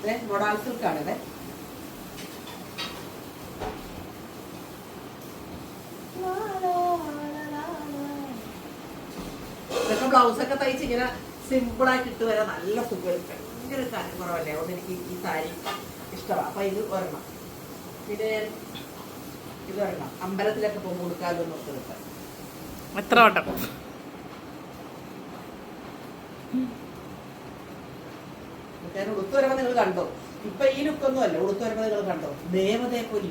ഇതേ മൊഡാൾ സിൽക്കാണ് ഇതേ ഇതൊക്കെ ബ്ലൗസൊക്കെ തയ്ച്ച് ഇങ്ങനെ സിമ്പിളായിട്ട് ഇട്ട് വരാൻ നല്ല സുഖം. ഭയങ്കര കാര്യം കുറവല്ലേ? അതുകൊണ്ട് എനിക്ക് ഈ സാരി ഇഷ്ടമാണ് അപ്പം ഇത് ഒരെണ്ണം. പിന്നെ ഇത് ഒരെണ്ണം. അമ്പലത്തിലൊക്കെ പോകുമ്പോൾ കൊടുക്കാമല്ലോ നോക്കി എടുക്കാം എത്ര വട്ടം? ഞാൻ ഉടുത്തു നിങ്ങൾ കണ്ടോ? ഇപ്പൊ ഈ ലുക്കൊന്നും അല്ല. ഉടുത്തു നിങ്ങൾ കണ്ടോ? ദേവതയെ പോലെ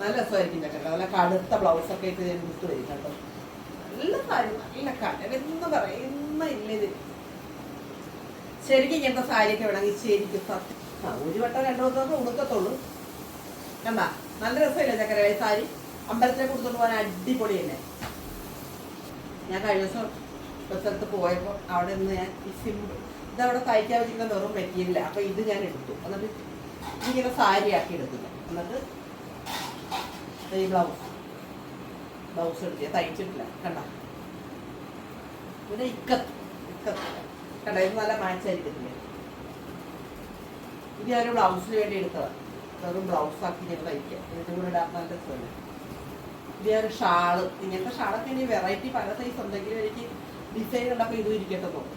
നല്ല രസമായിരിക്കും കേട്ടോ നല്ല കടുത്ത ബ്ലൗസ് ഒക്കെ ഇട്ട് ഞാൻ ഉടുത്തു വരും കേട്ടോ. നല്ല സാരി നല്ല കലവെന്ന് പറയുന്ന ഇല്ല ഇത്. ശരിക്കും ഇങ്ങനത്തെ സാരിയൊക്കെ വേണമെങ്കിൽ ശരിക്കും സത്യം. ഒരു വട്ടം രണ്ടു ദിവസം ഉടുക്കത്തുള്ളൂ. കണ്ടാ? നല്ല രസമില്ല ചക്കര സാരി? അമ്പലത്തിലേക്ക് കൊടുത്തോണ്ട് പോകാൻ അടിപൊളി തന്നെ ഞാൻ കഴിഞ്ഞ ദിവസം സ്ഥലത്ത് പോയപ്പോൾ അവിടെ നിന്ന് ഞാൻ ഈ സിമ്പിൾ ഇതവിടെ തയ്ക്കാൻ വെച്ചിരുന്ന വെറും മെറ്റീരിയൽ അപ്പോൾ ഇത് ഞാൻ എടുത്തു. എന്നിട്ട് ഇങ്ങനെ സാരി ആക്കി എടുത്തില്ല എന്നിട്ട് ഈ ബ്ലൗസ്. ബ്ലൗസ് എടുത്ത് തയ്ച്ചിട്ടില്ല. കണ്ട? പിന്നെ ഇക്കത്ത്. ഇക്കത്ത്. കണ്ട? ഇത് നല്ല മാച്ച് ആയിരിക്കത്തില്ലേ ഇത് ഞാനൊരു ബ്ലൗസിന് വേണ്ടി എടുത്തതാണ് വെറും ബ്ലൗസ് ആക്കി ഞാൻ തയ്ക്കാം. ഇതിന്റെ കൂടെ ഇടാൻ നല്ല രസമല്ലേ? ഇത് ഞാൻ ഷാൾ. ഇങ്ങനത്തെ ഷാളൊക്കെ ഇനി വെറൈറ്റി പല സൈസ് ഉണ്ടെങ്കിലും എനിക്ക് കണ്ടപ്പോൾ ഇതും ഇരിക്കട്ടെ തോന്നും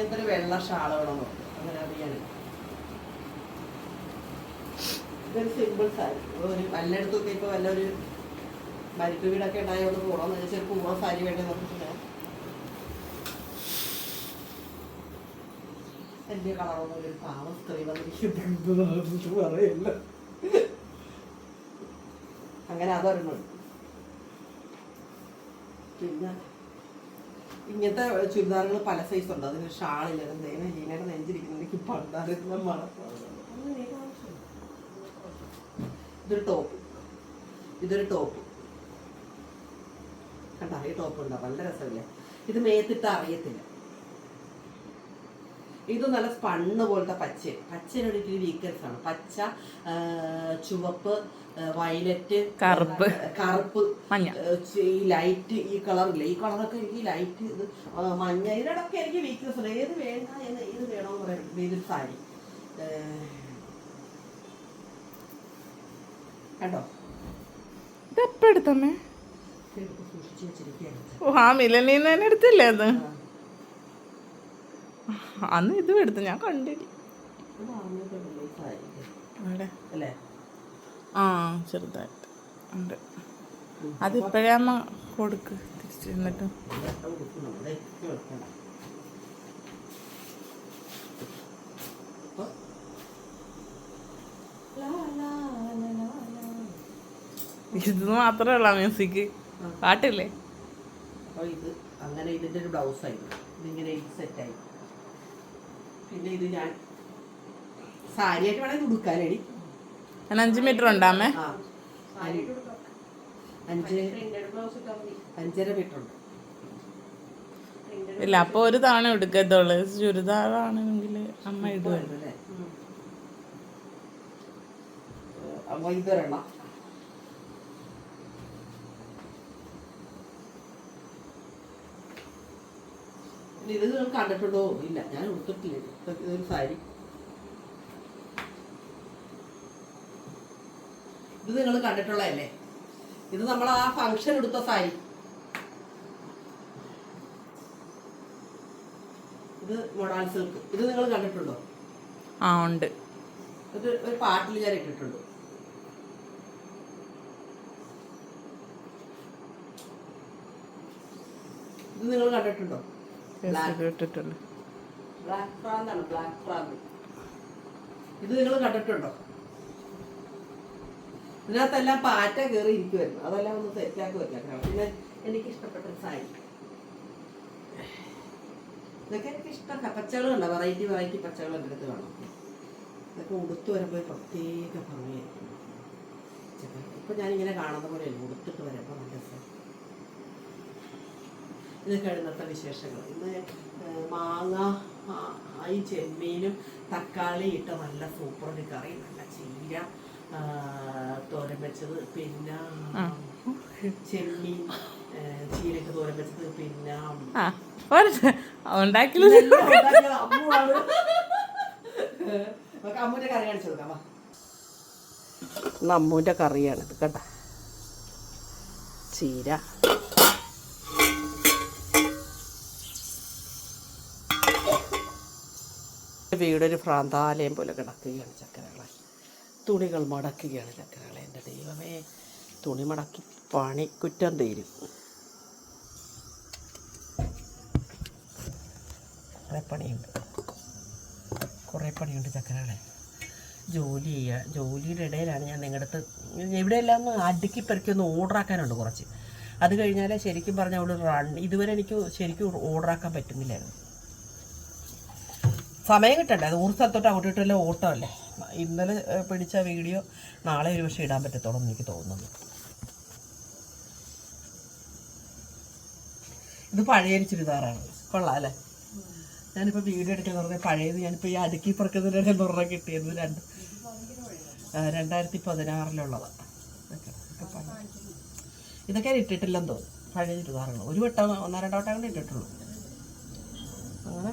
എന്തൊരു വെള്ള ഷാൾ വേണമെന്ന് പറഞ്ഞു അങ്ങനെ അറിയാണ് ഇതൊരു സിമ്പിൾ സാരി. ഒരു വല്ലയിടത്തൊക്കെ വല്ല ഒരു മരിപ്പ് വീടൊക്കെ ഉണ്ടായതുകൊണ്ട് പോകണമെന്ന് വെച്ചാൽ പൂവ സാരി വേണ്ടി ഞാൻ വലിയ കളറൊന്നും ഒരു പാവം സ്ത്രീ വന്നിരിക്കുന്നു. പറയില്ല. അങ്ങനെ അതൊരെണ്ണം പിന്നെ ഇങ്ങനത്തെ ചുരിദാറുകൾ പല സൈസ് ഉണ്ട്. അതിന് ഷാളില്ല എന്തേലും ജീനയുടെ നെഞ്ചിരിക്കുന്നത് എനിക്ക് മണക്കാണ് ഇതൊരു ടോപ്പ് ഇതൊരു ടോപ്പ് കണ്ട? ഈ ടോപ്പ് ഉണ്ടോ? നല്ല രസമില്ലേ? ഇത് മേത്തിട്ട് അറിയത്തില്ല. ഇത് നല്ല സ്പണ്ണ് പോലത്തെ പച്ച പച്ചനോട് ഇത്തിരി വീക്കൻസ് ആണ്. പച്ച ചുവപ്പ് വയലറ്റ് കറുപ്പ്. കറുപ്പ് മഞ്ഞ. ഈ ലൈറ്റ് ഈ കളറില്ല ഈ കളറൊക്കെ എനിക്ക് ലൈറ്റ് ഇത് മഞ്ഞ. ഇതിനോടൊക്കെ എനിക്ക് വീക്ക്നെസ് ഉണ്ട്. ഏത് വേണ്ട എന്ന് ഏത് വേണമെന്ന് പറയാം ഇതൊരു സാരി. കണ്ടോ? ഇതെപ്പോ എടുത്തമ്മേ? ഇതൊക്കെ സൂക്ഷിച്ച് ഓ ആ മിലനീന്ന് തന്നെ എടുത്തില്ലേ അത്? അന്ന് ഇതും എടുത്തു ഞാൻ കണ്ടില്ല ആ ചെറുതായിട്ട് ഉണ്ട് അതിപ്പോഴേ അമ്മ കൊടുക്ക് തിരിച്ചു എന്നിട്ട് ഇതൊക്കെ ഉടുക്കണം. ഇവിടെ ഇട്ട് വെക്കണം. അപ്പൊ ലാ, ലാ, ലാ, ലാ, ലാ. ഇത് മാത്രമേ ഉള്ള മ്യൂസിക് പാട്ടില്ലേ അങ്ങനെ ഇതിന്റെ ഒരു ബ്ലൗസ് ആയിരുന്നു ഇതിങ്ങനെ സെറ്റായി പിന്നെ ഇത് ഞാൻ സാരിയായിട്ട് വേണമെങ്കിൽ ഉടുക്കാനടി അഞ്ച് മീറ്റർ ഉണ്ടാമേ അഞ്ച് അഞ്ചര മീറ്റർ ഉണ്ട്. ഇല്ല അപ്പൊ ഒരു തവണ എടുക്കത്തുള്ളൂ ചുരിദാറാണെങ്കിൽ അമ്മ ഇടുവല്ലേ. അമ്മ അപ്പൊ ഇതൊരെണ്ണം ഇനി ഇത് കണ്ടിട്ടുണ്ടോ? ഇല്ല ഞാൻ ഉടുത്തിട്ടില്ല ഇതൊരു സാരി. ഇത് നിങ്ങൾ കണ്ടിട്ടുള്ളതല്ലേ? ഇത് നമ്മൾ ആ ഫങ്ഷൻ എടുത്ത സാരി. ഇത് മൊഡാൾ സിൽക്ക് ഇത് നിങ്ങൾ കണ്ടിട്ടുണ്ടോ? ആ ഉണ്ട്. ഇത് ഒരു പാട്ടിൽ ഞാൻ ഇട്ടിട്ടുണ്ട്. ഇത് നിങ്ങൾ കണ്ടിട്ടുണ്ടോ? Black. ഇട്ടിട്ടുണ്ട്. ബ്ലാക്ക് ഫ്രാന്താണ് ബ്ലാക്ക് ഫ്രാന്ത് ഇത് നിങ്ങൾ കണ്ടിട്ടുണ്ടോ? ഇതിനകത്തെല്ലാം പാറ്റ കയറി ഇരിക്കുമായിരുന്നു അതെല്ലാം ഒന്ന് സെറ്റാക്കി വെക്കാം പിന്നെ എനിക്ക് ഇഷ്ടപ്പെട്ട സാരി. ഇതൊക്കെ എനിക്ക് ഇഷ്ടം പച്ചകൾ കണ്ടോ വെറൈറ്റി വെറൈറ്റി പച്ചകൾ എന്റെ അടുത്ത് കാണും. ഇതൊക്കെ ഉടുത്ത് വരുമ്പോൾ പ്രത്യേക ഭംഗിയായിരിക്കും. ഇപ്പൊ ഞാനിങ്ങനെ കാണുന്ന പോലെ ഉടുത്തിട്ട് വരുമ്പോൾ നല്ല രസം ഇതൊക്കെ ഇന്നത്തെ വിശേഷങ്ങൾ. ഇന്ന് മാങ്ങ ഈ ചെമ്മീനും തക്കാളി ഇട്ട നല്ല സൂപ്പർ ഒരു കറി. നല്ല ചീര തോരൻ വെച്ചത് പിന്നെ. ചെമ്മീൻ ചീരക്ക് തോരൻ വെച്ചത് പിന്നെ അമ്മൂന്റെ കറി കാണിച്ചു കൊടുക്കാം അമ്മൂന്റെ കറിയാണിത് കേട്ടോ. ചീര. വീടൊരു ഭ്രാന്താലയം പോലെ കിടക്കുകയാണ് ചക്കരകളെ. തുണികൾ മടക്കുകയാണ് ചക്കരകളെ. എന്റെ ദൈവമേ തുണി മടക്കി പണി കുറ്റം തീരും. കുറേ പണിയുണ്ട്. കുറേ പണിയുണ്ട് ചക്കരകളെ. ജോലി ചെയ്യുക ജോലിയുടെ ഇടയിലാണ് ഞാൻ നിങ്ങളുടെ അടുത്ത് എവിടെയെല്ലാം ഒന്ന് അടുക്കി പെറുക്കി ഒന്ന് ഓർഡറാക്കാനുണ്ട് കുറച്ച്. അത് കഴിഞ്ഞാൽ ശരിക്കും പറഞ്ഞാൽ അവിടെ റൺ ഇതുവരെ എനിക്ക് ശരിക്കും ഓർഡറാക്കാൻ പറ്റുന്നില്ലായിരുന്നു. സമയം കിട്ടണ്ടേ? അത് ഊർ സ്ഥലത്തോട്ട് അങ്ങോട്ട് ഓട്ടമല്ലേ? ഇന്നലെ പിടിച്ച വീഡിയോ നാളെ ഒരു പക്ഷേ ഇടാൻ പറ്റത്തോളം എനിക്ക് തോന്നുന്നു. ഇത് പഴയ ചുരിദാറാണ്. കൊള്ളാം അല്ലേ? ഞാനിപ്പോൾ വീഡിയോ എടുക്കുന്ന പറഞ്ഞാൽ പഴയത് ഞാനിപ്പോൾ ഈ അടുക്കി പറക്കുന്നതിന്റെ നുറ കിട്ടിയത് രണ്ട് രണ്ടായിരത്തി പതിനാറിലുള്ളതാണ്. ഇതൊക്കെ ഇട്ടിട്ടില്ലെന്ന് തോന്നുന്നു. പഴയ ചുരിദാറുകൾ ഒരു വട്ടം ഒന്നോ രണ്ടോ വട്ടം കൊണ്ട് ഇട്ടിട്ടുള്ളൂ. അങ്ങനെ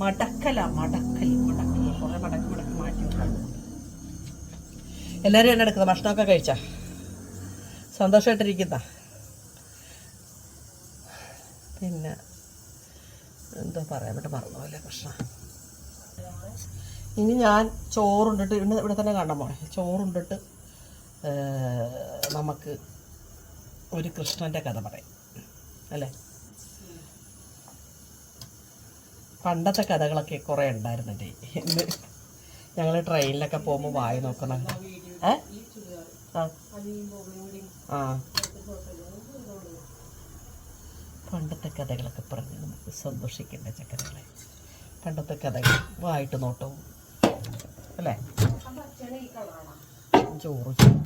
മടക്കല മടക്കൽ മടക്കൽ. കുറേ മടക്കി മടക്കി മാറ്റി വെക്കാം. എല്ലാവരും എന്നെ എടുക്കുന്ന? ഭക്ഷണമൊക്കെ കഴിച്ചാ? സന്തോഷമായിട്ടിരിക്കുന്ന പിന്നെ എന്തോ പറയാൻ വേണ്ടി മറന്നുപോലെ പ്രശ്നം ഇനി ഞാൻ ചോറുണ്ടിട്ട് ഇന്ന് ഇവിടെ തന്നെ കാണാൻ പോണേ. ചോറുണ്ടിട്ട് നമുക്ക് ഒരു കൃഷ്ണന്റെ കഥ പറയാം. അല്ലേ? പണ്ടത്തെ കഥകളൊക്കെ കുറേ ഉണ്ടായിരുന്നു എന്റെ ഇന്ന് ഞങ്ങൾ ട്രെയിനിലൊക്കെ പോകുമ്പോൾ വായി നോക്കണ ഏ? ആ. ആ. പണ്ടത്തെ കഥകളൊക്കെ പറഞ്ഞ് നമുക്ക് സന്തോഷിക്കേണ്ട ചക്കരകളെ. പണ്ടത്തെ കഥകൾ വായിട്ട് നോട്ടോ അല്ലേ? ചോറ് ചോറ്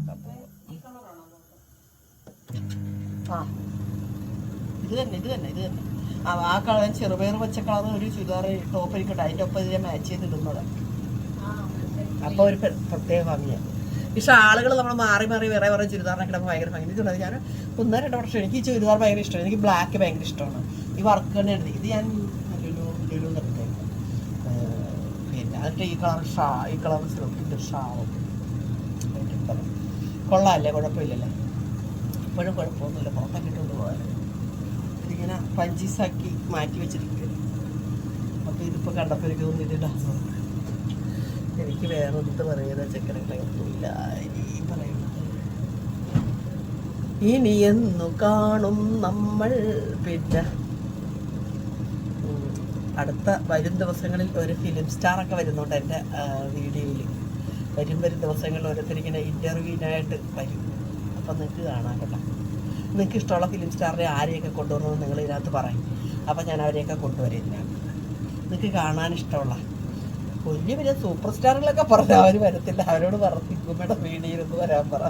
ഇത് തന്നെ ഇത് തന്നെ ഇത് തന്നെ. ആ കളർ ചെറുപയർ വെച്ച കളർ ഒരു ചുരിദാർ ടോപ്പ് ഇരിക്കട്ടെ അതിന്റെ ഒപ്പം ഇതിനെ മാച്ച് ചെയ്ത് ഇടുന്നത് അപ്പോൾ ഒരു പ്രത്യേക ഭംഗിയാണ് പക്ഷെ ആളുകൾ നമ്മൾ മാറി മാറി വേറെ വേറെ ചുരിദാറിനൊക്കെ ഇടുമ്പോൾ ഭയങ്കര ഭംഗി. ഇതുണ്ട് ഞാൻ ഒന്നോ രണ്ടോ വർഷം എനിക്ക് ഈ ചുരിദാർ ഭയങ്കര ഇഷ്ടമാണ്. എനിക്ക് ബ്ലാക്ക് ഭയങ്കര ഇഷ്ടമാണ്. ഈ വർക്ക് തന്നെ ഉണ്ട് ഇത് ഞാൻ ലുലു ലുലു പിന്നെ അതിന്റെ ഈ കളർ ഷാ ഈ കളർ സിൽക്കിന്റെ ഷാവും കൊള്ളാമല്ലേ കുഴപ്പമില്ലല്ലേ? ഇപ്പോഴും കുഴപ്പമൊന്നുമില്ല. പുറത്തൊക്കെ പോകാൻ പഞ്ചീസാക്കി മാറ്റി വെച്ചിരിക്കുക അപ്പോൾ ഇതിപ്പോൾ കണ്ടപ്പോൾ എനിക്ക് തോന്നി ഇത്. ഇടാൻ എനിക്ക് വേറെ എന്ത് പറയുന്ന ചക്കരകളെ ഈ പറയുന്നത് ഇനി എന്നു കാണും നമ്മൾ. പിന്നെ അടുത്ത വരും ദിവസങ്ങളിൽ ഒരു ഫിലിം സ്റ്റാറൊക്കെ വരുന്നുണ്ട് എന്റെ വീഡിയോയിൽ വരും വരും ദിവസങ്ങളിൽ ഓരോരുത്തരിങ്ങനെ ഇന്റർവ്യൂവിനായിട്ട് വരും. അപ്പം നിങ്ങൾക്ക് കാണാൻ കേട്ടോ. നിങ്ങൾക്ക് ഇഷ്ടമുള്ള ഫിലിം സ്റ്റാറിനെ ആരെയൊക്കെ കൊണ്ടുവരണമെന്ന് നിങ്ങൾ ഇതിനകത്ത് പറയും. അപ്പോൾ ഞാൻ അവരെയൊക്കെ കൊണ്ടുവരും നിങ്ങൾക്ക് കാണാൻ ഇഷ്ടമുള്ള വലിയ വലിയ സൂപ്പർ സ്റ്റാറുകളൊക്കെ പറഞ്ഞു അവർ വരത്തില്ല. അവരോട് പറഞ്ഞു കുമ്മയുടെ വീടിയിരുന്ന് വരാൻ പറ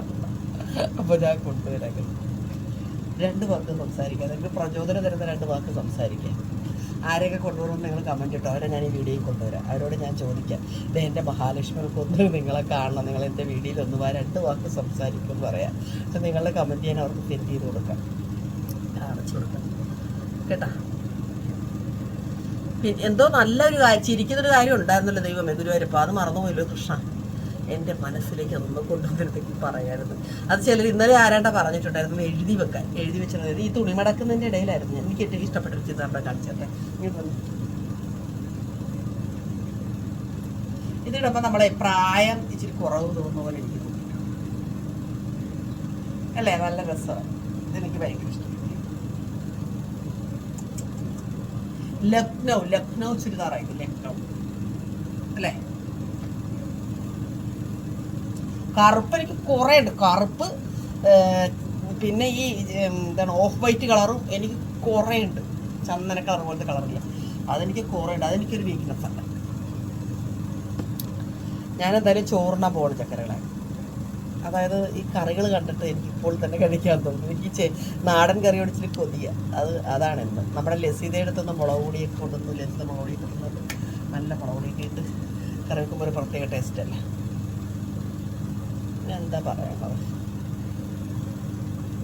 അപ്പോൾ ഞാൻ കൊണ്ടുവരാം. രണ്ട് വാക്ക് സംസാരിക്കാം. നിങ്ങൾക്ക് പ്രചോദനം തരുന്ന രണ്ട് വാക്ക് സംസാരിക്കാം. ആരെയൊക്കെ കൊണ്ടുവരുമെന്ന് നിങ്ങൾ കമന്റ് ഇട്ടോ? അവരെ ഞാൻ ഈ വീഡിയോയിൽ കൊണ്ടുവരാം. അവരോട് ഞാൻ ചോദിക്കാം. ഇത് എന്റെ മഹാലക്ഷ്മികൾക്കൊന്ന് നിങ്ങളെ കാണണം. നിങ്ങൾ എന്റെ വീഡിയോയിൽ ഒന്ന് വാ രണ്ട് വാക്ക് സംസാരിക്കും പറയാം. അപ്പം നിങ്ങളുടെ കമന്റ് ഞാൻ അവർക്ക് സെൻഡ് ചെയ്ത് കൊടുക്കാം. കാണിച്ചു കൊടുക്കാം. കേട്ടാ? എന്തോ നല്ലൊരു കാര്യം ചിരിക്കുന്നൊരു കാര്യം ഉണ്ടായിരുന്നല്ലോ ദൈവമേ ഗുരുവായൂരപ്പ. അത് മറന്നുപോയല്ലോ കൃഷ്ണ. എന്റെ മനസ്സിലേക്ക് അതൊന്ന് കൊണ്ടുവന്നിടത്തേക്ക് പറയായിരുന്നു. അത് ചിലർ ഇന്നലെ ആരാണ്ട പറഞ്ഞിട്ടുണ്ടായിരുന്നു എഴുതി വെക്കാൻ. എഴുതി വെച്ചിരുന്നത് ഈ തുണി മടക്കുന്നതിന്റെ ഇടയിലായിരുന്നു. എനിക്ക് ഏറ്റവും ഇഷ്ടപ്പെട്ട ഒരു ചിത്രം കാണിച്ചത് ഇതിടുമ്പോൾ നമ്മളെ പ്രായം ഇച്ചിരി കുറവ് തോന്നുന്ന പോലെ എനിക്ക് തോന്നിയിട്ടുണ്ട് അല്ലേ? നല്ല രസമാണ്. ഇതെനിക്ക് ഭയങ്കര ഇഷ്ടം. ലക്നൗ. ലക്നൗ ചുരിദാറായിരുന്നു ലക്നൗ. അല്ലേ? കറുപ്പ് എനിക്ക് കുറേ ഉണ്ട്. കറുപ്പ് പിന്നെ ഈ എന്താണ് ഓഫ് വൈറ്റ് കളറും എനിക്ക് കുറേ ഉണ്ട്. ചന്ദന കളർ പോലത്തെ കളറില്ല അതെനിക്ക് കുറേ ഉണ്ട്. അതെനിക്കൊരു വീക്ക്നെസ് അല്ല ഞാനെന്തായാലും ചോറിനാ പോകണം ചക്കരകളെ. അതായത് ഈ കറികൾ കണ്ടിട്ട് എനിക്ക് ഇപ്പോൾ തന്നെ കഴിക്കാൻ തോന്നുന്നു എനിക്ക് നാടൻ കറി ഒടിച്ചിട്ട് കൊതിയ. അത് അതാണ് ഇന്ന് നമ്മുടെ ലസീതയുടെ എടുത്തുന്ന മുളക് പൊടിയൊക്കെ കൊണ്ടുവന്നു ലസിത മുളക് പൊടി കൊണ്ടുവന്നു നല്ല മുളക് പൊടിയൊക്കെ ഇട്ട് കറി വെക്കുമ്പോൾ ഒരു പ്രത്യേക ടേസ്റ്റ് അല്ലേ? എന്താ പറയാനുള്ളത്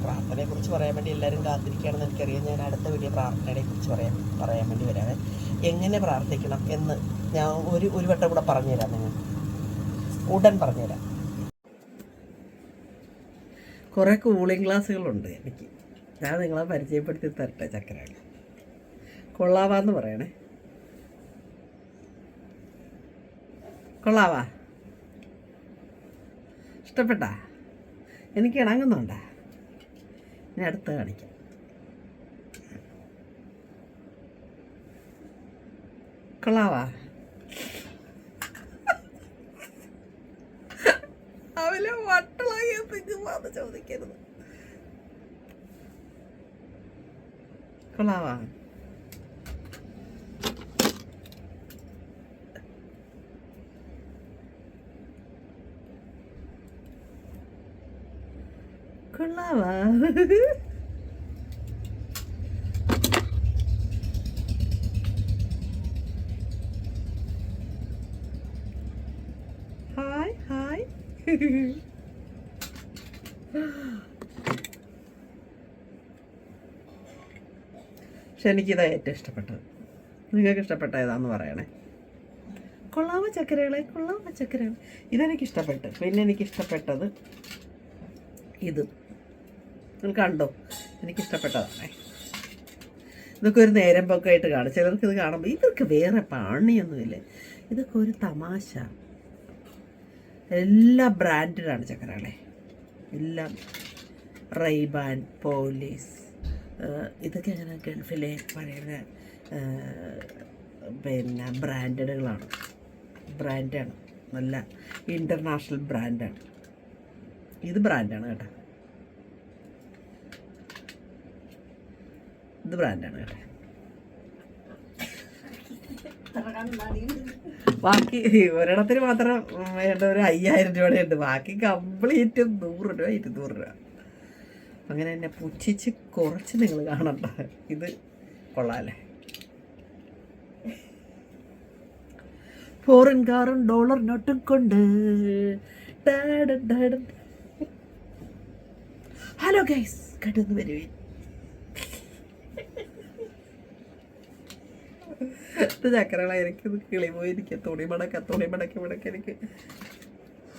പ്രാർത്ഥനയെ കുറിച്ച് പറയാൻ വേണ്ടി എല്ലാവരും കാത്തിരിക്കുകയാണെന്ന് എനിക്കറിയാം. ഞാൻ അടുത്ത വീഡിയോ പ്രാർത്ഥനയെ കുറിച്ച് പറയാൻ പറയാൻ വേണ്ടി വരാമേ എങ്ങനെ പ്രാർത്ഥിക്കണം എന്ന് ഞാൻ ഒരു ഒരു വട്ടം കൂടെ പറഞ്ഞുതരാം നിങ്ങൾ. ഉടൻ പറഞ്ഞുതരാം. കുറേ കൂളിംഗ് ഗ്ലാസ്സുകളുണ്ട് എനിക്ക്. ഞാൻ നിങ്ങളെ പരിചയപ്പെടുത്തി തരട്ടെ ചക്കരകൾ കൊള്ളാവാന്ന് പറയണേ. കൊള്ളാവാ? ഇഷ്ടപ്പെട്ടാ? എനിക്ക് ഇണങ്ങുന്നുണ്ടാ. ഇനി അടുത്ത് കാണിക്കാം. കൊള്ളാവാ. അവലെ വട്ടളാകിയപ്പോഴേക്കും ചോദിക്കരുത്. കൊള്ളാവാ. കൊള്ളാവാ? Hi hi. പക്ഷെ എനിക്കിതാ ഏറ്റവും ഇഷ്ടപ്പെട്ടത്. നിങ്ങൾക്ക് ഇഷ്ടപ്പെട്ട ഏതാന്ന് പറയണേ? കൊള്ളാമ ചക്കരകളെ? കൊള്ളാമ ചക്കരകൾ ഇതെനിക്ക് ഇഷ്ടപ്പെട്ടു. പിന്നെ എനിക്ക് ഇഷ്ടപ്പെട്ടത് ഇത്. നിങ്ങൾ കണ്ടോ? എനിക്കിഷ്ടപ്പെട്ടതാണ് ഇതൊക്കെ ഒരു നേരം പൊക്കായിട്ട് കാണും. ചിലർക്ക് ഇത് കാണുമ്പോൾ ഇതൊക്കെ വേറെ പാണിയൊന്നുമില്ലേ? ഇതൊക്കെ ഒരു തമാശ. എല്ലാ ബ്രാൻഡിലാണ് ചക്കരകളെ. എല്ലാം റൈബാൻ പോലീസ് ഇതൊക്കെ അങ്ങനെ ഗൾഫിലെ പഴയ പിന്നെ ബ്രാൻഡഡുകളാണ്. ബ്രാൻഡാണ്. നല്ല ഇന്റർനാഷണൽ ബ്രാൻഡാണ്. ഇത് ബ്രാൻഡാണ് കേട്ടോ. ഇത് ബ്രാൻഡാണ് കേട്ടോ. ബാക്കി ഒരെണ്ണത്തിന് മാത്രം വേണ്ട ഒരു അയ്യായിരം രൂപയുടെ ഉണ്ട് ബാക്കി കംപ്ലീറ്റ് നൂറ് രൂപ ഇരുന്നൂറ് രൂപ. അങ്ങനെ എന്നെ പുച്ഛിച്ച് കുറച്ച് നിങ്ങൾ കാണണ്ട? ഇത് കൊള്ളാല്ലേ? ഫോറിൻ കാറും ഡോളർ നോട്ടും കൊണ്ട്. ഹലോ ഗൈസ് കടന്നു ചക്കരള എനിക്കിത് കിളി പോയി എനിക്ക് തുണി മടക്ക തുണി മടക്കി മടക്കി എനിക്ക്.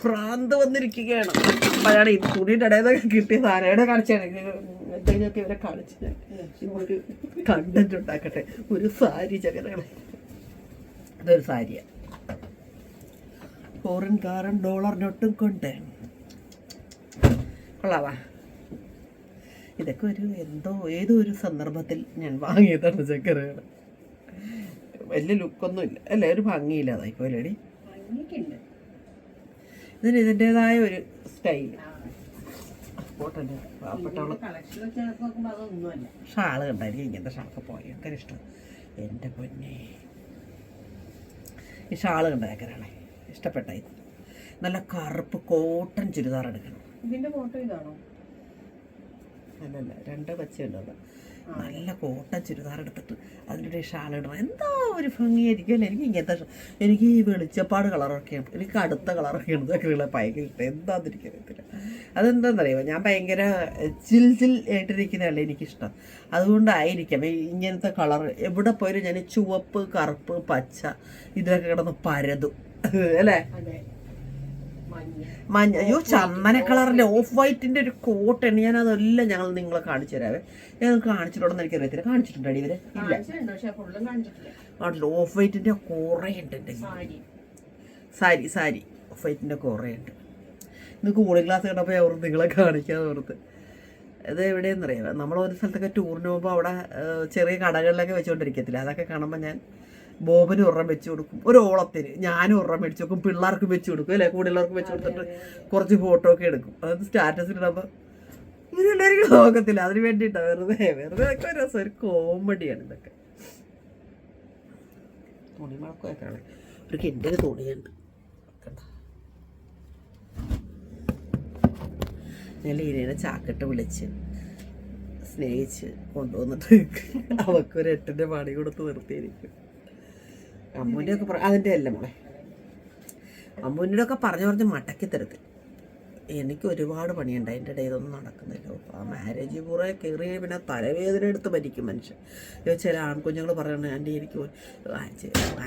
ഭ്രാന്ത് വന്നിരിക്കുകയാണ്. അപ്പോഴാണ് ഈ തുണിയുടെ ഇടയിൽ കിട്ടിയ സാരയുടെ കാണിച്ചാണ് എന്തെങ്കിലുമൊക്കെ ഇവരെ കാണിച്ച് ഒരു കണ്ടന്റ് ഉണ്ടാക്കട്ടെ. ഒരു സാരി ചകരകളെ ഇതൊരു സാരിയാണ് ഫോറിൻ കാറൻ ഡോളറിനൊട്ടും നോട്ടും കൊണ്ട്. കൊള്ളാവാ. ഇതൊക്കെ ഒരു എന്തോ ഏതോ ഒരു സന്ദർഭത്തിൽ ഞാൻ വാങ്ങിയതാണ് ചക്കരകൾ വലിയ ലുക്കൊന്നും ഇല്ല. അല്ലേ ഒരു ഭംഗിയില്ലാതായി പോലെടി. ഇതിന് ഇതിന്റെതായ ഒരു സ്റ്റൈൽ പാവപ്പെട്ടവൾ. ഷാൾ കണ്ടായിരിക്കും ഇങ്ങനത്തെ ഷാളൊക്കെ ഭയങ്കര ഇഷ്ടം. എന്റെ പൊന്നെ. ഈ ഷാൾ കണ്ടേക്കരാണേ ഇഷ്ടപ്പെട്ട ഇത്. നല്ല കറുപ്പ് കോട്ടൺ ചുരിദാർ എടുക്കണം. ഇതിന്റെ ഫോട്ടോ ഇതാണോ? അല്ലല്ല രണ്ട് പച്ചയുണ്ടോ നല്ല കോട്ടൺ ചുരിദാർ എടുത്തിട്ട് അതിന്റെ ഷാൾ ഇടണം. എന്താ ഒരു ഭംഗിയായിരിക്കും. അല്ലേ എനിക്ക് ഇങ്ങനത്തെ എനിക്ക് ഈ വെളിച്ചപ്പാട് കളറൊക്കെയാണ് എനിക്ക് അടുത്ത കളറൊക്കെയാണ് ഇതൊക്കെയുള്ള ഭയങ്കര ഇഷ്ടം. എന്താന്നിരിക്കത്തില്ല അതെന്താണെന്നറിയുമോ ഞാൻ ഭയങ്കര ചിൽ ചിൽ ആയിട്ടിരിക്കുന്നതല്ലേ എനിക്കിഷ്ടം. അതുകൊണ്ടായിരിക്കാം ഇങ്ങനത്തെ കളർ എവിടെ പോയാലും ഞാൻ ചുവപ്പ് കറുപ്പ് പച്ച ഇതിലൊക്കെ കിടന്ന് പരതും. അല്ലേ? മഞ്ഞ അയ്യോ ചന്ദന കളറിന്റെ ഓഫ് വൈറ്റിന്റെ ഒരു കോട്ട് കോട്ടാണ് ഞാൻ അതെല്ലാം ഞങ്ങൾ നിങ്ങളെ കാണിച്ചു തരാവേ. ഞാൻ കാണിച്ചിട്ടുണ്ടെന്ന് എനിക്കറിയത്തില്ല. കാണിച്ചിട്ടുണ്ടോ ഇവർ? ഇല്ല. ഓഫ് വൈറ്റിന്റെ കുറേ ഉണ്ട് സാരി. സാരി ഓഫ് വൈറ്റിന്റെ കുറേ ഉണ്ട്. ഇന്ന് കൂളിംഗ് ക്ലാസ് കണ്ടപ്പോൾ ഞാൻ ഓർത്ത് നിങ്ങളെ കാണിക്കാതെ ഓർത്ത്. ഇത് എവിടെയെന്നറിയാം നമ്മൾ ഒരു സ്ഥലത്തൊക്കെ ടൂറിന് പോകുമ്പോൾ അവിടെ ചെറിയ കടകളിലൊക്കെ വെച്ചുകൊണ്ടിരിക്കത്തില്ല അതൊക്കെ കാണുമ്പോൾ ഞാൻ ബോബന് ഉറം വെച്ച് കൊടുക്കും. ഒരു ഓളത്തിന് ഞാനും ഉറം മേടിച്ചു കൊടുക്കും. പിള്ളേർക്ക് വെച്ച് കൊടുക്കും അല്ലേ? കൂടെയുള്ളവർക്ക് വെച്ച് കൊടുത്തിട്ട് കുറച്ച് ഫോട്ടോ ഒക്കെ എടുക്കും. അത് സ്റ്റാറ്റസ് ഇടുമ്പോൾ ഇവരെല്ലാവരും നോക്കത്തില്ല. അതിന് വേണ്ടിയിട്ടാണ് വെറുതെ വെറുതെ ഒക്കെ ഒരു രസം. ഒരു കോമഡിയാണ് ഇതൊക്കെ. തുണി മണക്കൊക്കെ ഒരു കിന്റെ തുണിയുണ്ട്. ഞാൻ ലീനേനെ ചാക്കിട്ട് വിളിച്ച് സ്നേഹിച്ച് കൊണ്ടുവന്നിട്ട് അവക്കൊരു എട്ടിന്റെ പണി കൊടുത്ത് നിർത്തിയിരിക്കും. അമ്മൂന്റെ ഒക്കെ അതിന്റെ അല്ല മോളെ. അമ്മൂന്റെ ഒക്കെ പറഞ്ഞു പറഞ്ഞ് മടക്കി തരത്തിൽ എനിക്ക് ഒരുപാട് പണിയുണ്ട്. അതിന്റെ ഇടയിൽ ഇതൊന്നും നടക്കുന്നില്ല. ആ മാരേജ് പൂറെ കയറി പിന്നെ തലവേദന എടുത്ത് മരിക്കും മനുഷ്യൻ. ചില ആൺകുഞ്ഞുങ്ങൾ പറയുന്നത് ആന്റി എനിക്ക്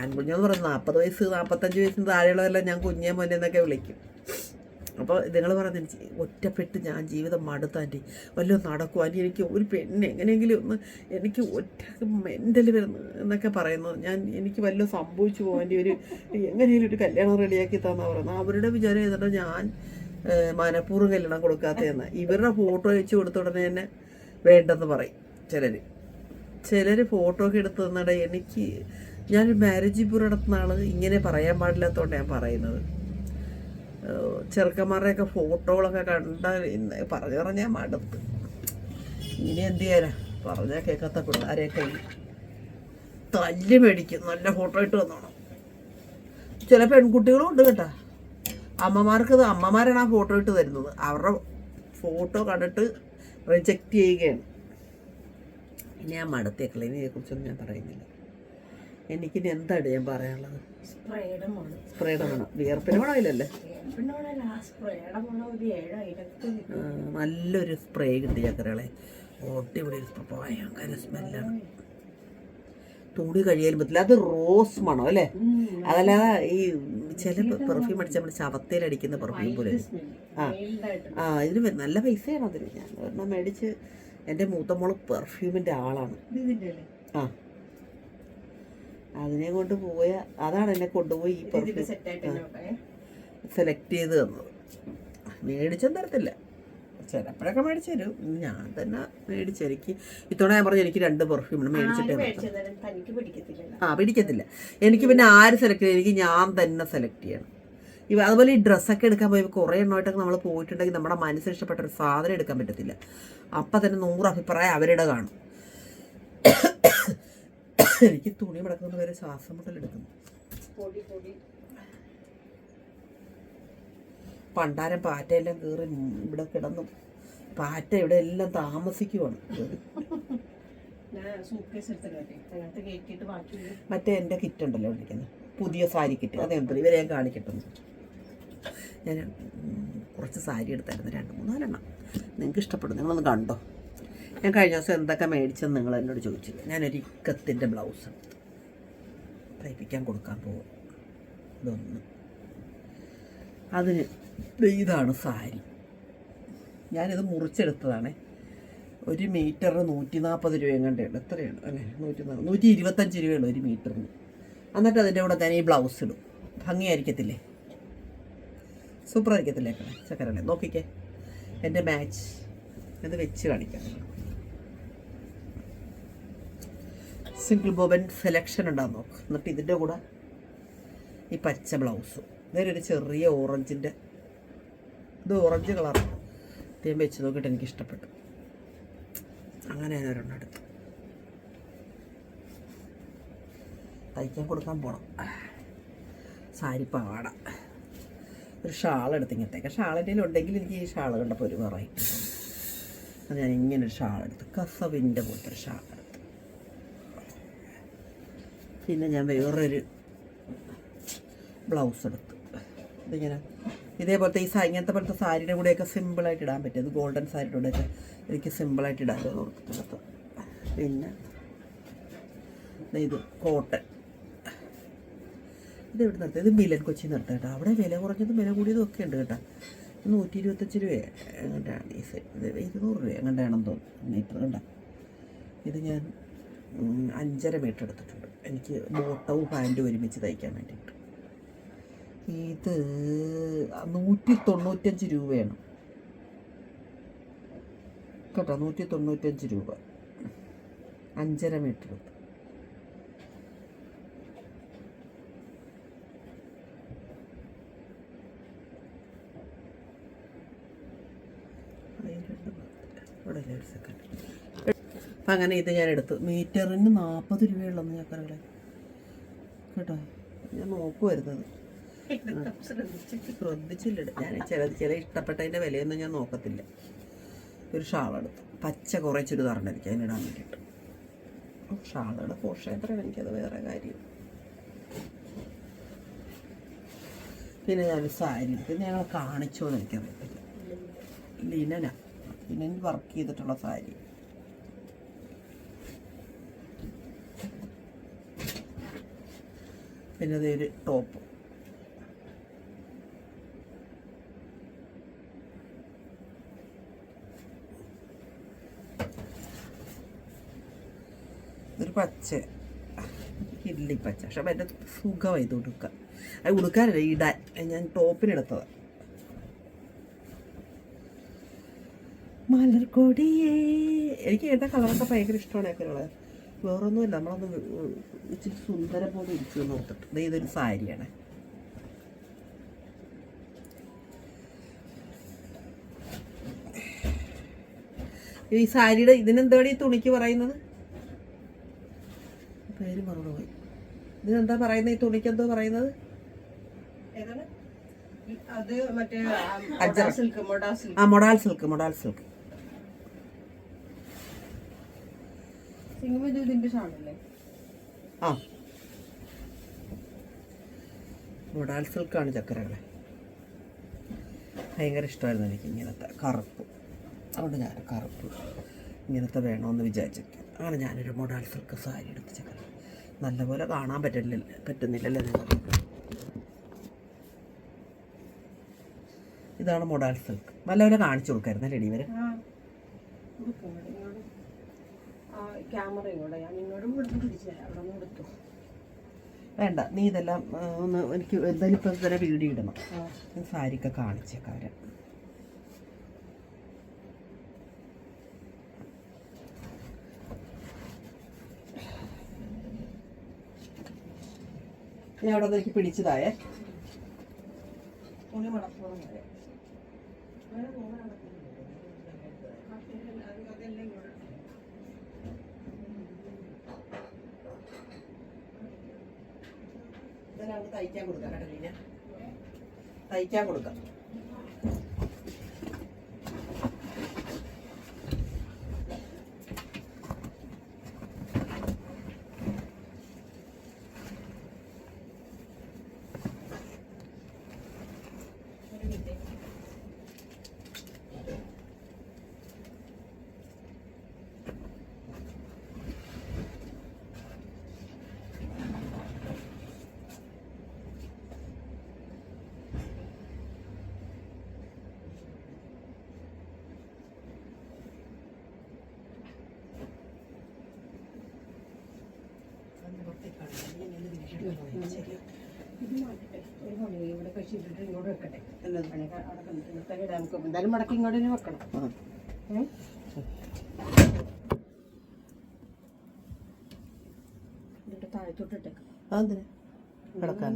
ആൺകുഞ്ഞെന്ന് പറയുന്നത് നാൽപ്പത് വയസ്സ് നാൽപ്പത്തഞ്ച് വയസ്സിന് താഴെയുള്ളതെല്ലാം ഞാൻ കുഞ്ഞേ മോനെ എന്നൊക്കെ വിളിക്കും. അപ്പോൾ നിങ്ങൾ പറയുന്നത് എനിക്ക് ഒറ്റപ്പെട്ട് ഞാൻ ജീവിതം മടുത്താന്റെ വല്ലതും നടക്കും അല്ലെങ്കിൽ എനിക്ക് ഒരു പെണ്ണ് എങ്ങനെയെങ്കിലും ഒന്ന് എനിക്ക് ഒറ്റ മെന്റൽ വരുന്നു എന്നൊക്കെ പറയുന്നത് ഞാൻ എനിക്ക് വല്ലതും സംഭവിച്ചു പോകാന്റെ ഒരു എങ്ങനെയെങ്കിലും ഒരു കല്യാണം റെഡിയാക്കി തന്നാ പറയുന്നത് അവരുടെ വിചാരം ചെയ്തിട്ട് ഞാൻ മനഃപൂർവം കല്യാണം കൊടുക്കാത്തതെന്ന് ഇവരുടെ ഫോട്ടോ വെച്ച് കൊടുത്ത ഉടനെ തന്നെ വേണ്ടെന്ന് പറയും ചിലർ ചിലർ ഫോട്ടോ ഒക്കെ എടുത്ത് തന്നിട എനിക്ക് ഞാൻ മാരേജ് പൂർ നടത്തുന്ന ആൾ ഇങ്ങനെ പറയാൻ പാടില്ലാത്തതുകൊണ്ട് ഞാൻ പറയുന്നത്. ചെറുക്കന്മാരുടെയൊക്കെ ഫോട്ടോകളൊക്കെ കണ്ട പറഞ്ഞു പറഞ്ഞാൽ മടുത്ത്. ഇനി എന്ത് ചെയ്യാനാ? പറഞ്ഞാൽ കേൾക്കാത്ത പിള്ളേരെയൊക്കെ തല്ല് മേടിക്കും. നല്ല ഫോട്ടോ ഇട്ട് വന്നോണം. ചില പെൺകുട്ടികളും ഉണ്ട് കേട്ടാ. അമ്മമാർക്ക് അമ്മമാരാണ് ആ ഫോട്ടോ ഇട്ട് തരുന്നത്. അവരുടെ ഫോട്ടോ കണ്ടിട്ട് റിജക്റ്റ് ചെയ്യുകയാണ്. ഇനി ഞാൻ മടുത്തേക്കളെ ഇതിനെക്കുറിച്ചൊന്നും ഞാൻ പറയുന്നില്ല. എനിക്കിനി എന്താണ് ഞാൻ പറയാനുള്ളത്? സ്പ്രേയുടെ മണം വിയർപ്പിന് മണമില്ലല്ലേ ഇടത്ത് ആ, നല്ലൊരു സ്പ്രേ കിട്ടി ചക്കരകളെ. ഓട്ടിവിടെ ഭയങ്കര സ്മെല്ലാണ്. തുണി കഴിയാൻ പറ്റില്ല. അത് റോസ് മണം അല്ലേ? അതല്ലാതെ ഈ ചില പെർഫ്യൂം അടിച്ച് നമ്മുടെ ചവത്തേലടിക്കുന്ന പെർഫ്യൂം പോലെ. ആ. ആ ഇതിന് നല്ല പൈസയാണ് അതിന്. ഞാൻ ഒരെണ്ണം മേടിച്ച് എന്റെ മൂത്ത മോൾ പെർഫ്യൂമിന്റെ ആളാണ്. ആ. അതിനെ കൊണ്ട് പോയ അതാണ് എന്നെ കൊണ്ടുപോയി ഈ സെലക്ട് ചെയ്ത് തന്നത് മേടിച്ചൊന്നും തരത്തില്ല. ചിലപ്പോഴൊക്കെ മേടിച്ചു തരും. ഞാൻ തന്നെ മേടിച്ചു എനിക്ക് ഇത്തവണ ഞാൻ പറഞ്ഞു എനിക്ക് രണ്ട് പെർഫ്യൂമാണ് മേടിച്ചിട്ടേ ആ പിടിക്കത്തില്ല. എനിക്ക് പിന്നെ ആര് സെലക്ട് ചെയ്യും എനിക്ക് ഞാൻ തന്നെ സെലക്ട് ചെയ്യണം. ഇവ അതുപോലെ ഈ ഡ്രസ്സൊക്കെ എടുക്കാൻ പോയി കുറേ എണ്ണമായിട്ടൊക്കെ നമ്മൾ പോയിട്ടുണ്ടെങ്കിൽ നമ്മുടെ മനസ്സിന് ഇഷ്ടപ്പെട്ട ഒരു സാധനം എടുക്കാൻ പറ്റത്തില്ല. അപ്പം തന്നെ നൂറ് അഭിപ്രായം അവരുടെ കാണും. എനിക്ക് തുണി മടക്കുന്ന വരെ ശ്വാസം മുട്ടലെടുക്കുന്നു പണ്ടാരം പാറ്റയെല്ലാം കയറി ഇവിടെ കിടന്നു. പാറ്റ ഇവിടെ എല്ലാം താമസിക്കുവാണ്. മറ്റേ എന്റെ കിറ്റ് ഉണ്ടല്ലോ വിളിക്കുന്നത്. പുതിയ സാരി കിറ്റ് അത് എന്ത് ഇവരെ ഞാൻ കാണിക്കട്ടെന്ന് ഞാൻ കുറച്ച് സാരി എടുത്തായിരുന്നു. രണ്ട് മൂന്നാലെണ്ണം. നിങ്ങൾക്ക് ഇഷ്ടപ്പെടും. നിങ്ങളൊന്ന് കണ്ടോ? ഞാൻ കഴിഞ്ഞ ദിവസം എന്തൊക്കെ മേടിച്ചെന്ന് നിങ്ങൾ എന്നോട് ചോദിച്ചില്ല. ഞാനൊരു ഇക്കത്തിന്റെ ബ്ലൗസ് തയ്പ്പിക്കാൻ കൊടുക്കാൻ പോകും. ഇതൊന്ന്. അതിന് ഇതാണ് സാരി. ഞാനിത് മുറിച്ചെടുത്തതാണ്. ഒരു മീറ്ററിന് നൂറ്റി നാൽപ്പത് രൂപ എങ്ങാണ്ടുണ്ട് എത്രയാണ്? അല്ലേ നൂറ്റി നാൽപ്പത് നൂറ്റി ഇരുപത്തഞ്ച് രൂപയുള്ളൂ ഒരു മീറ്ററിന്. എന്നിട്ട് അതിന്റെ കൂടെ തന്നെ ഈ ബ്ലൗസ് ഇടും. ഭംഗിയായിരിക്കത്തില്ലേ? സൂപ്പർ ആയിരിക്കത്തില്ലേ ചക്കരല്ലേ നോക്കിക്കേ. എന്റെ മാച്ച് ഇത് വെച്ച് കാണിക്കാം. സിംഗിൾ ബോബൻ സെലക്ഷൻ ഉണ്ടാകും നോക്ക് എന്നിട്ട് ഇതിന്റെ കൂടെ ഈ പച്ച ബ്ലൗസും. ഒരു ചെറിയ ഓറഞ്ചിന്റെ ഇത് ഓറഞ്ച് കളറാണ് ഞാൻ വെച്ച് നോക്കിയിട്ട് എനിക്ക് ഇഷ്ടപ്പെട്ടു. അങ്ങനെ ഞാൻ ഒരെണ്ണം എടുത്തു. തയ്ക്കാൻ കൊടുക്കാൻ പോണം. സാരി പാട ഒരു ഷാൾ എടുത്ത് ഇങ്ങനത്തേക്ക്. ഷാൾ എന്റെ ഉണ്ടെങ്കിൽ എനിക്ക് ഈ ഷാൾ കണ്ടപ്പോൾ ഒരു വെറൈറ്റി അത് ഞാൻ ഇങ്ങനെ ഒരു ഷാൾ എടുത്തു. കസവിന്റെ പോലത്തെ ഒരു ഷാൾ. പിന്നെ ഞാൻ വേറൊരു ബ്ലൗസ് എടുത്തു. ഇതിങ്ങനെ. ഇതേപോലത്തെ ഈ ഇങ്ങനത്തെ പോലത്തെ സാരിയുടെ കൂടെയൊക്കെ സിമ്പിളായിട്ട് ഇടാൻ പറ്റും. ഇത് ഗോൾഡൻ സാരിയുടെ കൂടെയൊക്കെ എനിക്ക് സിമ്പിളായിട്ട് ഇടാൻ ഓർത്തിട്ടെടുത്തു പിന്നെ ഇത് കോട്ടൺ ഇത് ഇവിടെ നിർത്തി? ഇത് മിലൻ കൊച്ചി നിർത്താം കേട്ടോ. അവിടെ വില കുറഞ്ഞതും വില കൂടിയതും ഒക്കെ ഉണ്ട് കേട്ടോ. നൂറ്റി ഇരുപത്തഞ്ച് രൂപ എങ്ങനെയാണ് ഈ സെറ്റ് ഇത് ഇരുന്നൂറ് രൂപ എങ്ങനെയാണെന്ന് തോന്നുന്നു. ഇത് ഞാൻ അഞ്ചര മീറ്റർ എടുത്തിട്ടുണ്ട്. എനിക്ക് ബോട്ടവും പാന്റും ഒരുമിച്ച് തയ്ക്കാൻ വേണ്ടിയിട്ട്. ഇത് നൂറ്റി തൊണ്ണൂറ്റഞ്ച് രൂപയാണ്. കേട്ടോ നൂറ്റി തൊണ്ണൂറ്റഞ്ച് രൂപ. അഞ്ചര മീറ്റർ എടുത്ത്. ഇവിടെ ഒരു സെക്കൻഡ് അപ്പം അങ്ങനെ ഇത് ഞാൻ എടുത്തു. മീറ്ററിന് നാൽപ്പത് രൂപയുള്ളൊന്ന് ചക്കരകളെ കേട്ടോ? ഞാൻ നോക്കുമായിരുന്നത് ശ്രദ്ധിച്ചില്ല ഞാൻ ചില ചില ഇഷ്ടപ്പെട്ടതിന്റെ വിലയൊന്നും ഞാൻ നോക്കത്തില്ല. ഒരു ഷാളെടുത്തു പച്ച കുറേ ചുരിദാറുണ്ടായിരിക്കും അതിനിടാൻ വേണ്ടിയിട്ട്. ഷാളുടെ പോഷ എത്രയാണ് എനിക്കത് വേറെ കാര്യം. പിന്നെ ഞാൻ സാരി എടുത്ത്. ഞങ്ങൾ കാണിച്ചോ എന്ന് എനിക്കറിയത്തില്ല. ലിനന. ലിനൻ വർക്ക് ചെയ്തിട്ടുള്ള സാരി. പിന്നെ അതേ ഒരു ടോപ്പ്. ഇതൊരു പച്ച. ഇഡ്ഡലി പച്ച. പക്ഷെ എന്റെ സുഖമായി ഇത് ഉടുക്കാൻ അത് ഉടുക്കാനല്ല ഇടാൻ ഞാൻ ടോപ്പിനെടുത്തതാണ് മലർക്കൊടിയേ. എനിക്ക് ഏതാ കളറൊക്കെ ഭയങ്കര ഇഷ്ടമാണ് ഒക്കെ വേറൊന്നുമില്ല. നമ്മളൊന്ന് ഇച്ചിരി സുന്ദരം പോലെ ഇരിച്ചു എന്ന് ഓർത്തിട്ട്. ഇതൊരു സാരിയാണ്. ഈ സാരിയുടെ ഇതിനെന്താണ് ഈ തുണിക്ക് പറയുന്നത്? പേര് മറന്നുപോയി. ഇതിനെന്താ പറയുന്നത് ഈ തുണിക്ക് എന്തോ പറയുന്നത്? ആ മൊഡാൽ സിൽക്ക് മൊഡാൽ സിൽക്ക് സിംഗം ഇത് ഇതിന്റെ ഷാളല്ലേ ആ. സിൽക്കാണ് ചക്കരകളെ ഭയങ്കര ഇഷ്ടമായിരുന്നു എനിക്ക് ഇങ്ങനത്തെ കറുപ്പ്. അതുകൊണ്ട് ഞാൻ കറുപ്പ് ഇങ്ങനത്തെ വേണമെന്ന് വിചാരിച്ചൊക്കെ അങ്ങനെ ഞാനൊരു മൊഡാൽ സിൽക്ക് സാരി എടുത്ത് ചക്കര നല്ലപോലെ കാണാൻ പറ്റില്ല പറ്റുന്നില്ലല്ലേ നിങ്ങൾക്ക് ഇതാണ് മൊഡാൽ സിൽക്ക്. നല്ലപോലെ കാണിച്ചു കൊടുക്കായിരുന്നല്ലേ ഇവരെ കൊടുക്കും ഇവിടെ ഇങ്ങോട്ട് ആ ക്യാമറ ഇങ്ങോട്ട് ഞാൻ ഇങ്ങോട്ടും ഇവിടുന്ന് പിടിച്ചു തരാം. അവിടെ നിന്ന് എടുത്തു. വേണ്ട നീ ഇതെല്ലാം ഒന്ന് എനിക്ക് എന്തായാലും ഇപ്പം തന്നെ വീഡിയോ ഇടണം. സാരിയൊക്കെ കാണിച്ചേക്കാരെ ഞാൻ അവിടെ നിന്ന് എനിക്ക് പിടിച്ചതായേ. തുണി മടക്കണം വരെ. ഇതെല്ലാം അവിടെ തയ്ക്കാൻ കൊടുക്കാം കേട്ടോ ലീന തയ്ക്കാൻ കൊടുക്കാം ഇത് മാറ്റട്ടെ ഒരു ഇങ്ങോട്ട് വെക്കട്ടെ. എന്നത്? അവിടെ കണ്ടിട്ട് എന്തായാലും മടക്കി ഇങ്ങോട്ട് തന്നെ വെക്കണം. താഴത്തോട്ടിട്ടേക്ക് കിടക്കാൻ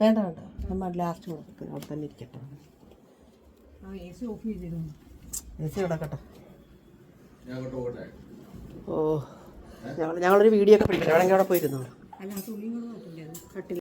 വേണ്ട വേണ്ട. നമ്മൾ ലാസ്റ്റ് കൊടുക്കും അവിടെ തന്നെ ഇരിക്കട്ടെ. ആ എ സി ഓഫ് ചെയ്തിരുന്നു എസ് കിടക്കട്ടെ ഓ. ഞങ്ങൾ ഞങ്ങളൊരു വീഡിയോ ഒക്കെ പിടിക്കട്ടെ. വേണമെങ്കിൽ അവിടെ പോയിരുന്നു അല്ല കട്ടിൽ